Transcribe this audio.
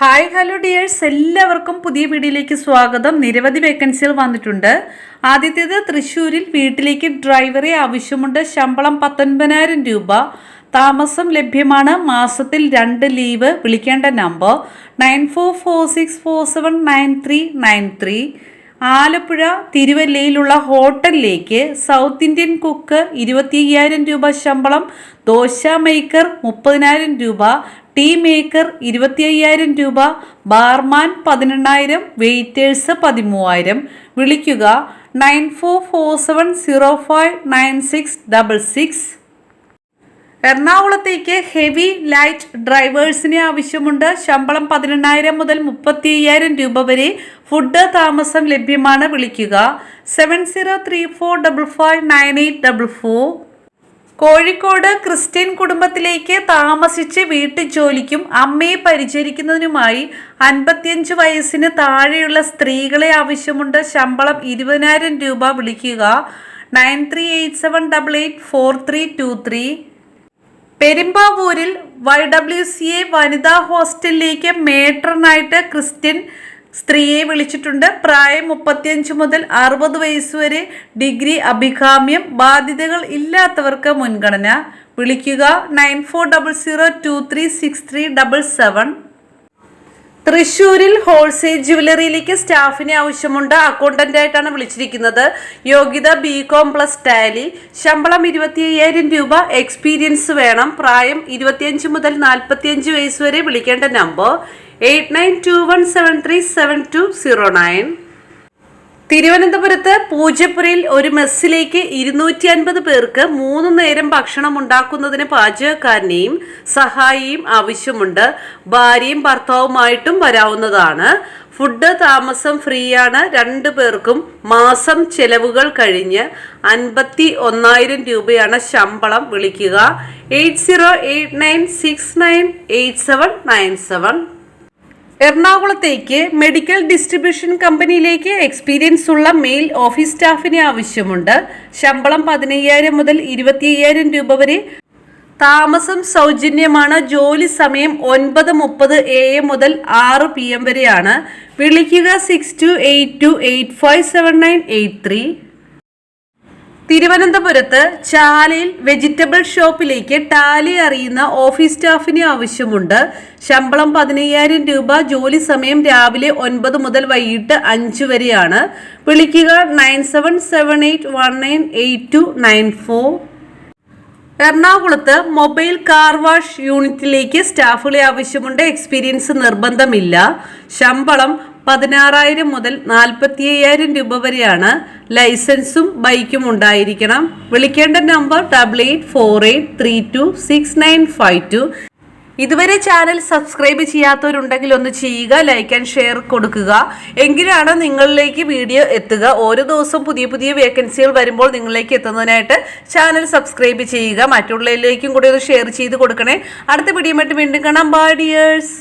Hi hello dears. എല്ലാവർക്കും പുതിയ വീഡിയോയിലേക്ക് സ്വാഗതം. നിരവധി വേക്കൻസികൾ വന്നിട്ടുണ്ട്. ആദ്യത്തേത് തൃശ്ശൂരിൽ വീട്ടിലേക്ക് ഡ്രൈവറെ ആവശ്യമുണ്ട്. ശമ്പളം പത്തൊൻപതിനായിരം രൂപ. താമസം ലഭ്യമാണ്. മാസത്തിൽ രണ്ട് ലീവ്. വിളിക്കേണ്ട number nine four four six four seven nine three nine three. Alappuzha തിരുവല്ലയിലുള്ള ഹോട്ടലിലേക്ക് സൗത്ത് ഇന്ത്യൻ കുക്ക് ഇരുപത്തി അയ്യായിരം രൂപ ശമ്പളം. ദോശ മേക്കർ മുപ്പതിനായിരം രൂപ. ടീ മേക്കർ ഇരുപത്തി അയ്യായിരം രൂപ ബാർമാൻ പതിനെണ്ണായിരം വെയിറ്റേഴ്സ് പതിമൂവായിരം. വിളിക്കുക nine four four seven zero five nine six double six. എറണാകുളത്തേക്ക് ഹെവി ലൈറ്റ് ഡ്രൈവേഴ്സിനെ ആവശ്യമുണ്ട്. ശമ്പളം പതിനെണ്ണായിരം മുതൽ മുപ്പത്തി അയ്യായിരം രൂപ വരെ ഫുഡ് താമസം ലഭ്യമാണ്. വിളിക്കുക seven zero three four double five nine eight double four. Kozhikode Christian കുടുംബത്തിലേക്ക് താമസിച്ച് വീട്ടുജോലിക്കും അമ്മയെ പരിചരിക്കുന്നതിനുമായി അൻപത്തിയഞ്ച് വയസ്സിന് താഴെയുള്ള സ്ത്രീകളെ ആവശ്യമുണ്ട്. ശമ്പളം ഇരുപതിനായിരം രൂപ വിളിക്കുക. Nine three eight seven double eight four three two three. പെരുമ്പാവൂരിൽ വൈ ഡബ്ല്യു സി എ വനിതാ ഹോസ്റ്റലിലേക്ക് മേട്രനായിട്ട് ക്രിസ്ത്യൻ സ്ത്രീയെ വിളിച്ചിട്ടുണ്ട്. പ്രായം മുപ്പത്തിയഞ്ച് മുതൽ അറുപത് വയസ്സ് വരെ ഡിഗ്രി അഭികാമ്യം ബാധ്യതകൾ ഇല്ലാത്തവർക്ക് മുൻഗണന. വിളിക്കുക nine four double zero two three six three double seven. തൃശൂരിൽ ഹോൾസെയിൽ ജുവലറിയിലേക്ക് സ്റ്റാഫിനെ ആവശ്യമുണ്ട്. അക്കൗണ്ടന്റ് ആയിട്ടാണ് വിളിച്ചിരിക്കുന്നത്. യോഗ്യത ബി കോം പ്ലസ് ടാലി. ശമ്പളം ഇരുപത്തി അയ്യായിരം രൂപ. എക്സ്പീരിയൻസ് വേണം. പ്രായം ഇരുപത്തിയഞ്ച് മുതൽ നാൽപ്പത്തിയഞ്ച് വയസ്സ് വരെ വിളിക്കേണ്ട number. Eight nine two one seven three seven two zero nine. തിരുവനന്തപുരത്ത് പൂജപ്പുരയിൽ ഒരു മെസ്സിലേക്ക് ഇരുന്നൂറ്റി അൻപത് പേർക്ക് മൂന്ന് നേരം ഭക്ഷണം ഉണ്ടാക്കുന്നതിന് പാചകക്കാരനെയും സഹായിയും ആവശ്യമുണ്ട്. ഭാര്യയും ഭർത്താവുമായിട്ടും വരാവുന്നതാണ്. ഫുഡ് താമസം ഫ്രീ ആണ് രണ്ടു പേർക്കും മാസം ചെലവുകൾ കഴിഞ്ഞ് അൻപത്തി ഒന്നായിരം രൂപയാണ് ശമ്പളം വിളിക്കുക. Eight zero eight nine six nine eight seven nine seven. എറണാകുളത്തേക്ക് മെഡിക്കൽ ഡിസ്ട്രിബ്യൂഷൻ കമ്പനിയിലേക്ക് എക്സ്പീരിയൻസ് ഉള്ള മെയിൽ ഓഫീസ് സ്റ്റാഫിനെ ആവശ്യമുണ്ട്. ശമ്പളം പതിനയ്യായിരം മുതൽ ഇരുപത്തി അയ്യായിരം രൂപ വരെ. താമസം സൗജന്യമാണ്. ജോലി സമയം ഒൻപത് മുപ്പത് എ എം മുതൽ ആറ് പി എം വരെയാണ്. വിളിക്കുക six two eight two eight five seven nine eight three. തിരുവനന്തപുരത്ത് ചാലയിൽ വെജിറ്റബിൾ ഷോപ്പിലേക്ക് ടാലി അറിയുന്ന ഓഫീസ് സ്റ്റാഫിനെ ആവശ്യമുണ്ട്. ശമ്പളം പതിനയ്യായിരം രൂപ ജോലി സമയം രാവിലെ ഒൻപത് മുതൽ വൈകിട്ട് അഞ്ച് വരെയാണ്. വിളിക്കുക nine seven seven eight one nine eight two nine four. എറണാകുളത്ത് മൊബൈൽ കാർ വാഷ് യൂണിറ്റിലേക്ക് സ്റ്റാഫുകളെ ആവശ്യമുണ്ട്. എക്സ്പീരിയൻസ് നിർബന്ധമില്ല. ശമ്പളം പതിനാറായിരം മുതൽ നാൽപ്പത്തി അയ്യായിരം രൂപ വരെയാണ് ലൈസൻസും ബൈക്കും ഉണ്ടായിരിക്കണം. വിളിക്കേണ്ട number double eight four eight three two six nine five two. ഇതുവരെ ചാനൽ സബ്സ്ക്രൈബ് ചെയ്യാത്തവരുണ്ടെങ്കിൽ ഒന്ന് ചെയ്യുക ലൈക്ക് ആൻഡ് ഷെയർ കൊടുക്കുക. എങ്കിലാണ് നിങ്ങളിലേക്ക് വീഡിയോ എത്തുക. ഓരോ ദിവസവും പുതിയ പുതിയ വേക്കൻസികൾ വരുമ്പോൾ നിങ്ങളിലേക്ക് എത്തുന്നതിനായിട്ട് ചാനൽ സബ്സ്ക്രൈബ് ചെയ്യുക. മറ്റുള്ളവരിലേക്കും കൂടി ഒന്ന് ഷെയർ ചെയ്ത് കൊടുക്കണേ. അടുത്ത വീഡിയോ വീണ്ടും കാണാം. By dears